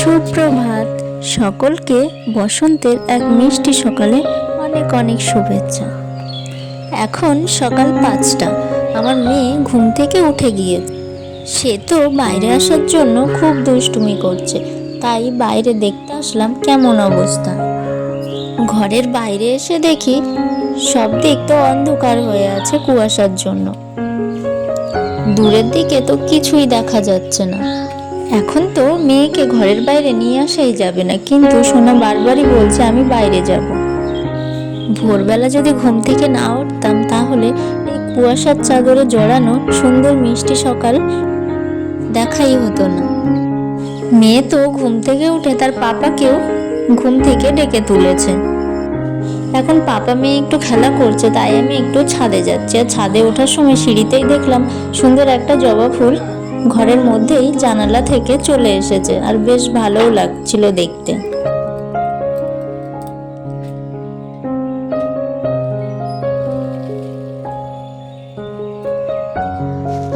সুপ্রভাত। সকলকে বসন্তের এক মিষ্টি সকালে অনেক অনেক শুভেচ্ছা। এখন সকাল পাঁচটা। আমার মেয়ে ঘুম থেকে উঠে গিয়ে, সে তো বাইরে আসার জন্য খুব দুষ্টুমি করছে, তাই বাইরে দেখতে আসলাম কেমন অবস্থা। ঘরের বাইরে এসে দেখি সব দিক তো অন্ধকার হয়ে আছে কুয়াশার জন্য। দূরের দিকে তো কিছুই দেখা যাচ্ছে না। এখন তো মেয়েকে ঘরের বাইরে নিয়ে আসাই যাবে না, কিন্তু সোনা বারবারই বলছে আমি বাইরে যাব। ভোরবেলা যদি ঘুম থেকে না উঠতাম তাহলে এই কুয়াশার চাদরে জড়ানো সুন্দর মিষ্টি সকাল দেখাই হতো না। মেয়ে তো ঘুম থেকে উঠে তার পাপাকেও ঘুম থেকে ডেকে তুলেছে। এখন পাপা মেয়ে একটু খেলা করছে, তাই আমি একটু ছাদে যাচ্ছি। আর ছাদে ওঠার সময় সিঁড়িতেই দেখলাম সুন্দর একটা জবা ফুল ঘরের মধ্যেই জানালা থেকে চলে এসেছে আর বেশ ভালোও লাগছিল দেখতে।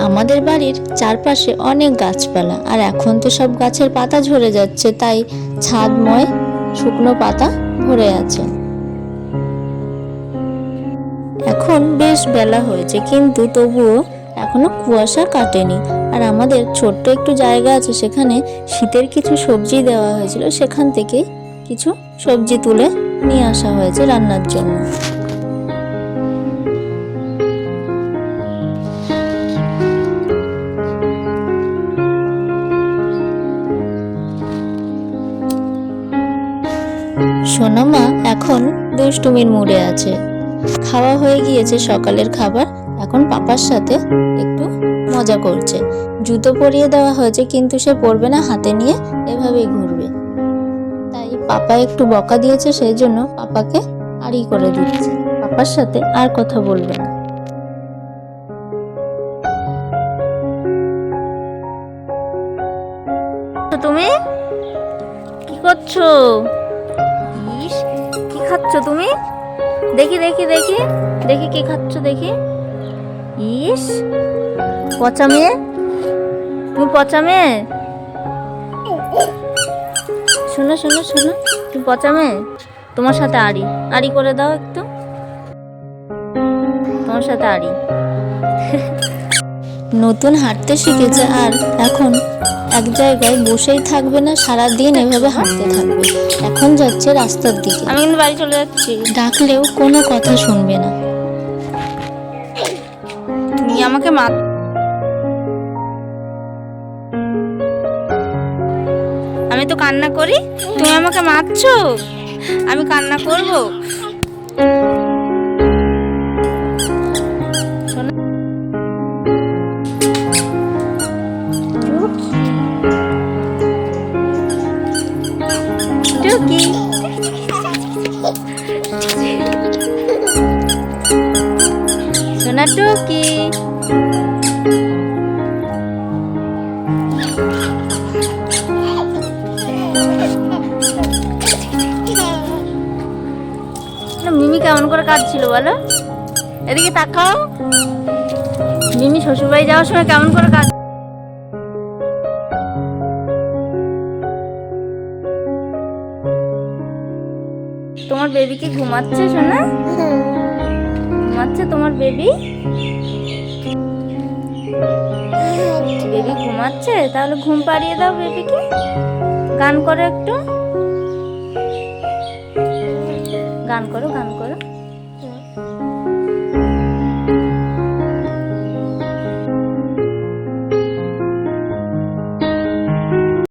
আমাদের বাড়ির চারপাশে অনেক গাছপালা আর এখন তো সব গাছের পাতা ঝরে যাচ্ছে, তাই ছাদময় শুকনো পাতা ভরে আছে। এখন বেশ বেলা হয়েছে, কিন্তু তবুও এখনও কুয়াশা কাটেনি। আর আমাদের ছোট্ট একটু জায়গা আছে সেখানে শীতের কিছু সবজি দেওয়া হয়েছিল। সেখান থেকে কিছু সবজি তুলে নিয়ে আসা হয়েছে রান্নার জন্য। সোনামা এখন দুষ্টুমির মুডে আছে। খাওয়া হয়ে গিয়েছে সকালের খাবার। এখন পাপার সাথে একটু মজা করছে। জুতো পরিয়ে দেওয়া হয়েছে, কিন্তু সে পরবে না, হাতে নিয়ে এভাবেই ঘুরবে। তাই পাপা একটু বকা দিয়েছে, সেই জন্য পাপাকে আড়ি করে দিচ্ছে। পাপার সাথে আর কথা বলবে না। তুমি? কি করছ? কি খাচ্ছ তুমি? দেখি দেখি দেখি। দেখি কি খাচ্ছ, দেখি। ইস পচা মেয়ে? তুমি পচা মেয়ে? শোনো শোনো শোনো তুমি পচা মেয়ে? তোমার সাথে আড়ি আড়ি করে দাও একটু। তোমার সাথে আড়ি। নতুন হাঁটতে শিখেছে আর এখন এক জায়গায় বসেই থাকবে না সারা দিন এভাবে হাঁটতে থাকবে। এখন যাচ্ছে রাস্তার দিকে। আমি কিন্তু বাড়ি চলে যাচ্ছি। ডাকলেও কোনো কথা শুনবে না। আমাকে মা আমি তো কান্না করি তুমি আমাকে মারছো? আমি কান্না করব। সোনা টুকি মিমি কেমন করে কাঁদছিল বলো? এদিকে তাকাও মিমি শ্বশুরবাড়ি যাওয়ার সময় কেমন করে কাঁদ তোমার বেবি কি ঘুমাচ্ছে শোনা ঘুমাচ্ছে তোমার বেবি? বেবি ঘুমাচ্ছে? তাহলে ঘুম পাড়িয়ে দাও বেবিকে। গান করো একটু। গান করো গান করো।